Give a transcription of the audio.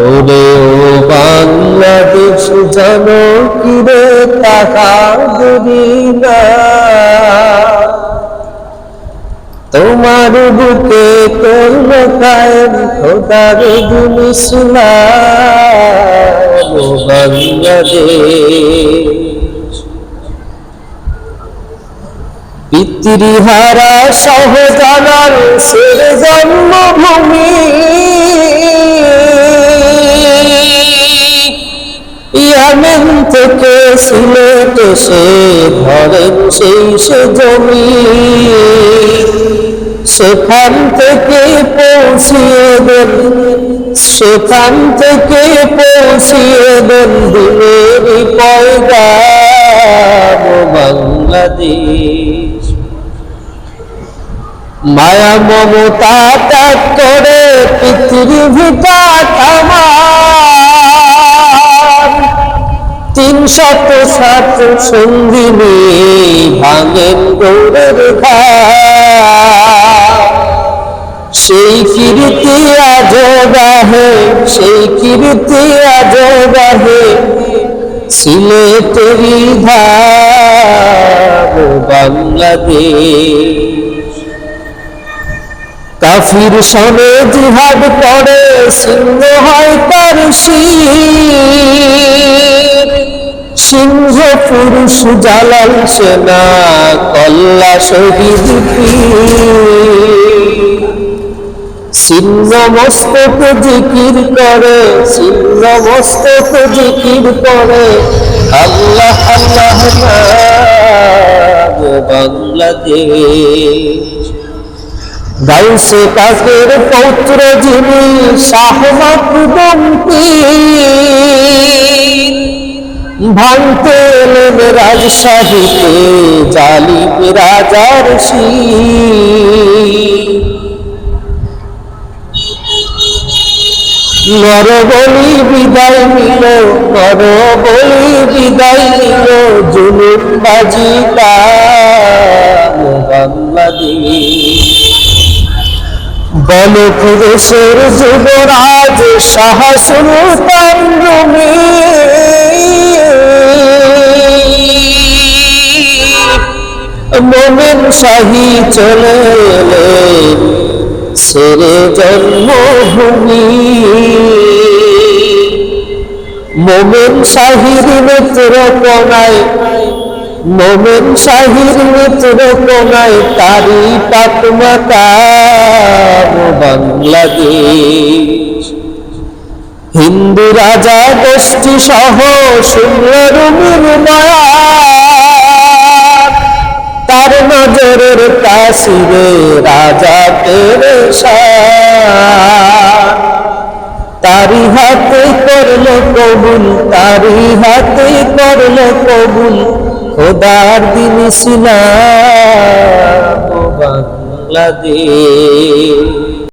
ওরে ও বাংলাদেশ, জানো কিরে তাহাদুরি না। তোমার বুকে তোর কায়েম খোদার দিন ইসলাম বাংলাদেশ। পিতৃহারা সহজানার সের জন্মভূমি। ইয়ামেন থেকে সিলেট সে ধরেন সেই সে জমি। সেখান থেকে পৌঁছিয়ে দেন, সেখান থেকে পৌঁছিয়ে দেন দিনের বাংলাদেশ। মায়া মমতা ত্যাগ করে পৃথিবীটা তামার তিন শত সাত সঙ্গিনী ভাঙেন গৌরের সেই কীর্তি আজ গাহে সেই কীর্তি আজ গাহে সিলেটেরি ধাম বাংলাদেশ। কাফির সনে জিহাদ করে সিংহ হয় তার শির সিংহ পুরুষ জালাল সেনা, কল্লা শহীদ সিংহ মস্তক জিকির করে, সিংহ মস্তক জিকির করে। আল্লাহ আল্লাহ বাংলাদেশ। গাউসে কাকের পৌত্র যিনি শাহ মাকুদম্পি ভাঙতে এলেন রাজশাহীতে জালিম রাজার নর বলি বিদায় নিল নর বলি বিদায় নিল, জুলুম বাজি বাংলাদেশ। বল পুরুষের যুবরাজ শাহ সুলতান রুমি মোমেন শাহী চলে এলেন সেরে জন্মভূমি। মোমেন শাহির মিত্র কোনায় মোমেন শাহির মিত্র কোনায় তারি পাকমাকাম বাংলাদেশ। হিন্দু রাজা গোষ্ঠী সহ সুন্দরমির মায়া তার নজরের তাসিরে রাজা তেরে তারি হাতে করল কবুল, তারি হাতে করল কবুল, খোদার দিন ইসলাম বাংলাদেশ।